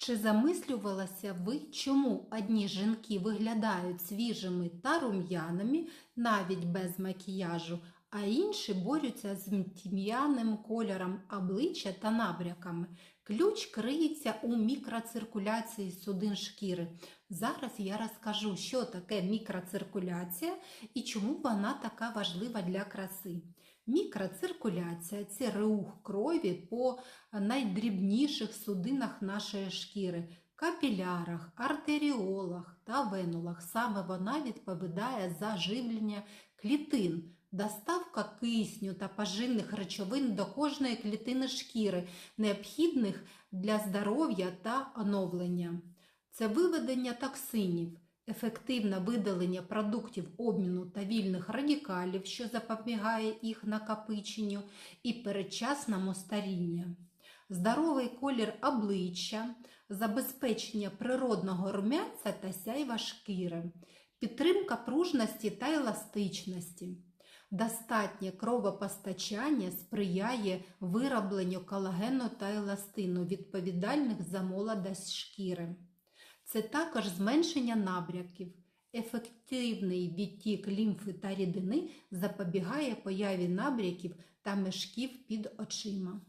Чи замислювалися ви, чому одні жінки виглядають свіжими та рум'яними навіть без макіяжу, а інші борються з тім'яним кольором обличчя та набряками? Ключ криється у мікроциркуляції судин шкіри. Зараз я розкажу, що таке мікроциркуляція і чому вона така важлива для краси. Мікроциркуляція це рух крові по найдрібніших судинах нашої шкіри, капілярах, артеріолах та венулах. Саме вона відповідає за живлення клітин, доставка кисню та поживних речовин до кожної клітини шкіри, необхідних для здоров'я та оновлення. Це виведення токсинів, ефективне видалення продуктів обміну та вільних радикалів, що запобігає їх накопиченню, і передчасному старіння. Здоровий колір обличчя, забезпечення природного румянця та сяйва шкіри, підтримка пружності та еластичності. Достатнє кровопостачання сприяє виробленню колагену та еластину, відповідальних за молодость шкіри. Це також зменшення набряків. Ефективний відтік лімфи та рідини запобігає появі набряків та мешків під очима.